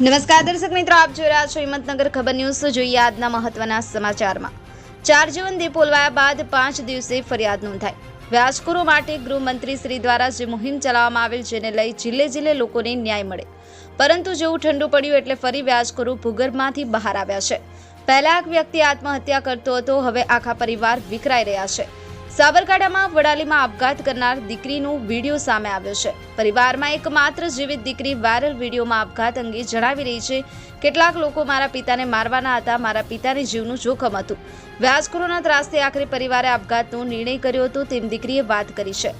નમસ્કાર દર્શક મિત્રો, આપ જોઈ રહ્યા છો હિંમતનગર ખબર ન્યૂઝ. જોઈએ આજના મહત્વના સમાચારમાં. ચાર જીવન દીપ ઓલવાયા બાદ પાંચ દિવસે ફરિયાદ નોંધાઈ. વ્યાજખોરો માટે ગૃહમંત્રી શ્રી દ્વારા જે મુહિમ ચલાવવામાં આવેલ જેને લઈ જિલ્લે જિલ્લે લોકોને ન્યાય મળે. પરંતુ જેવું ઠંડુ પડ્યું એટલે ફરી વ્યાજખોરો ભૂગર્ભમાંથી બહાર આવ્યા છે. પહેલા એક વ્યક્તિ આત્મહત્યા કરતો હતો, હવે આખા પરિવાર વિખરાઈ રહ્યા છે. સાબરકાંઠામાં વડાલીમાં આપઘાત કરનાર દીકરીનો વીડિયો સામે આવ્યો છે. પરિવારમાં એકમાત્ર જીવિત દીકરી વાયરલ વિડીયોમાં આપઘાત અંગે જણાવી રહી છે. કેટલાક લોકો મારા પિતાને મારવાના હતા, મારા પિતાને જીવનું જોખમ હતું. વ્યાજખોરોના ત્રાસથી આખરે પરિવારે આપઘાતનો નિર્ણય કર્યો હતો તેમ દીકરીએ વાત કરી છે.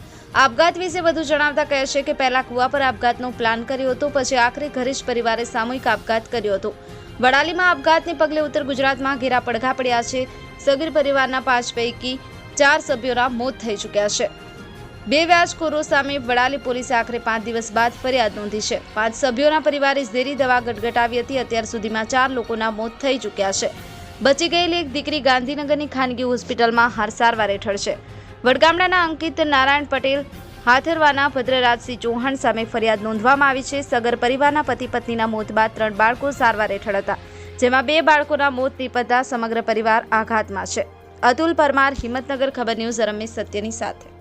આપઘાત વિશે વધુ જણાવતા કહે છે કે પહેલા કુવા પર આપઘાતનો પ્લાન કર્યો હતો, પછી આખરે ઘરે જ પરિવારે સામૂહિક આપઘાત કર્યો હતો. વડાલીમાં આપઘાતને પગલે ઉત્તર ગુજરાતમાં ઘેરા પડઘા પડ્યા છે. સગીર પરિવારના પાંચ પૈકી ચાર સભ્યોના મોત થઈ ચૂક્યા છે. બે વ્યાજખોરો સામે વડાલી પોલીસે આખરે પાંચ દિવસ બાદ ફરિયાદ નોંધી છે. પાંચ સભ્યોના પરિવારે ઝેરી દવા ગટગટાવી હતી. અત્યાર સુધીમાં ચાર લોકોના મોત થઈ ચૂક્યા છે. બચી ગયેલી એક દીકરી ગાંધીનગરની ખાનગી હોસ્પિટલમાં હાર સારવાર હેઠળ છે. વડગામડાના અંકિત નારાયણ પટેલ હાથરવાના ભદ્રરાજસિંહ ચૌહાણ સામે ફરિયાદ નોંધવામાં આવી છે. સગર પરિવારના પતિ પત્નીના મોત બાદ ત્રણ બાળકો સારવાર હેઠળ હતા, જેમાં બે બાળકોના મોત નીપજતા સમગ્ર પરિવાર આઘાતમાં છે. અતુલ પરમાર હિંમતનગર ખબર ન્યૂઝ રમેશ સત્યની સાથે.